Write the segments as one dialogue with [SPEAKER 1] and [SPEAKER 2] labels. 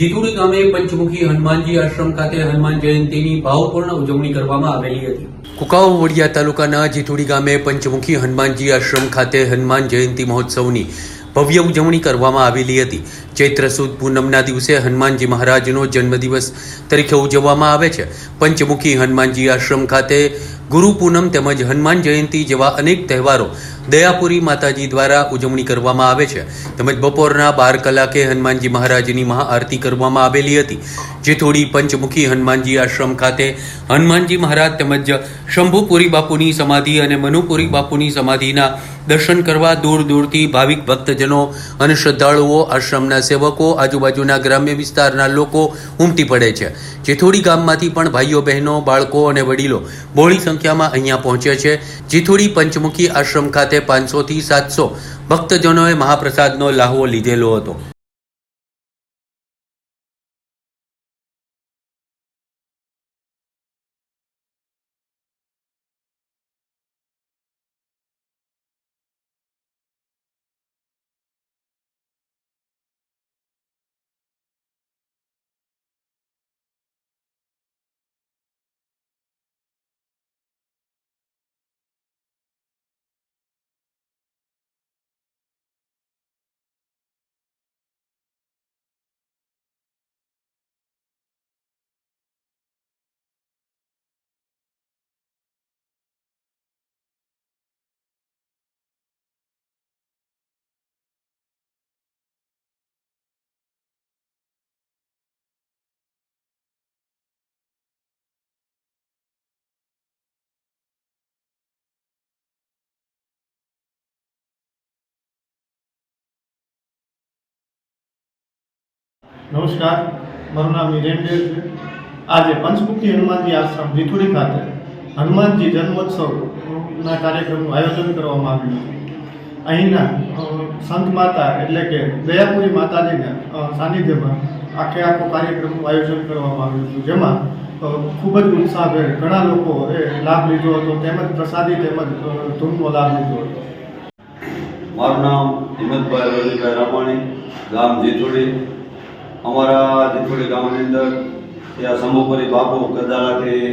[SPEAKER 1] જીતુડી ગામે પંચમુખી હનુમાનજી આશ્રમ ખાતે હનુમાન જયંતિની ભાવપૂર્ણ ઉજવણી કરવામાં આવેલી હતી. કુકાઓ વડિયા તાલુકાના જીતુડી ગામે પંચમુખી હનુમાનજી આશ્રમ ખાતે હનુમાન જયંતિ મહોત્સવની ભવ્ય ઉજવણી કરવામાં આવેલી હતી. ચૈત્ર સુદ પૂનમના દિવસે હનુમાનજી મહારાજનો જન્મદિવસ તરીકે ઉજવવામાં આવે છે. પંચમુખી હનુમાનજી આશ્રમ ખાતે ગુરુ પૂનમ તેમજ હનુમાન જયંતી જેવા અનેક તહેવારો દયાપુરી માતાજી દ્વારા ઉજવણી કરવામાં આવે છે. તેમજ બપોરના બાર કલાકે હનુમાનજી મહારાજની મહાઆરતી કરવામાં આવેલી હતી. જે થોડી પંચમુખી હનુમાનજી આશ્રમ ખાતે હનુમાનજી મહારાજ તેમજ શંભુપુરી બાપુની સમાધિ અને મનુપુરી બાપુની સમાધિના દર્શન કરવા દૂર દૂરથી ભાવિક ભક્તજનો અને શ્રદ્ધાળુઓ, આશ્રમના સેવકો, આજુબાજુના ગ્રામ્ય વિસ્તારના લોકો ઉમટી પડે છે. જેથોડી ગામમાંથી પણ ભાઈઓ બહેનો, બાળકો અને વડીલો બહોળી સંખ્યામાં અહીંયા પહોંચ્યા છે. જીથુડી પંચમુખી આશ્રમ ખાતે પાંચસોથી સાતસો ભક્તજનોએ મહાપ્રસાદનો લાહવો લીધેલો હતો.
[SPEAKER 2] નમસ્કાર. મારું નામ હિરેન છે. આજે પંચમુખી હનુમાનજી આશ્રમ જીથુડી ખાતે હનુમાનજી જન્મોત્સવના કાર્યક્રમનું આયોજન કરવામાં આવ્યું અહીંના સંત માતા એટલે કે દયાપુરી માતાજીના સાનિધ્યમાં આખે આખો કાર્યક્રમનું આયોજન કરવામાં આવ્યું હતું જેમાં ખૂબ જ ઉત્સાહભેર ઘણા લોકોએ લાભ લીધો હતો. તેમજ પ્રસાદી તેમજ ધૂમનો લાભ લીધો હતો.
[SPEAKER 3] મારું નામ હિંમતભાઈ રોજીભાઈ રામાણી, ગામ જીથોડી. અમારા જીથોડી ગામની અંદર ત્યાં શંભુપુરી બાપુ ગદાલાથી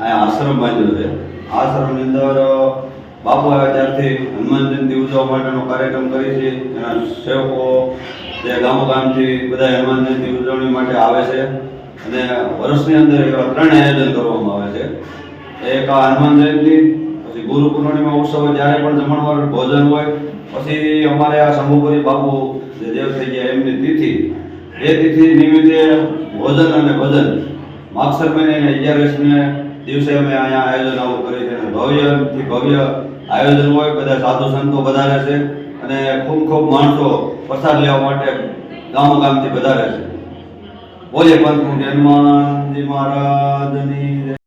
[SPEAKER 3] અહીંયા આશ્રમ બાંધ્યો છે. આશ્રમની અંદર બાપુ આવ્યા ત્યારથી હનુમાન જયંતિ ઉજવવા માટેનો કાર્યક્રમ કરી છે. એના સેવકો જે ગામો ગામથી બધા હનુમાન જયંતિ ઉજવણી માટે આવે છે. અને વર્ષની અંદર એવા ત્રણ આયોજન કરવામાં આવે છે. એક આ હનુમાન જયંતિ, પછી ગુરુ પૂર્ણિમા ઉત્સવ હોય જ્યારે પણ જમણવાર ભોજન હોય. પછી અમારે આ શંભુપુરી બાપુ જે દેવ થઈ ગયા એમની તિથિ એ તિથિ નિમિત્તે ભોજન અને ભજન માગસર મહિને અગિયારસને દિવસે અમે અહીંયા આયોજન આવું કરીએ છીએ અને ભવ્યથી ભવ્ય આયોજન હોય, બધા સાધુ સંતો વધારે છે અને ખૂબ ખૂબ માણસો પ્રસાદ લેવા માટે ગામ ગામથી વધારે છે બોલે પંથ હનુમાનજી મહારાજની.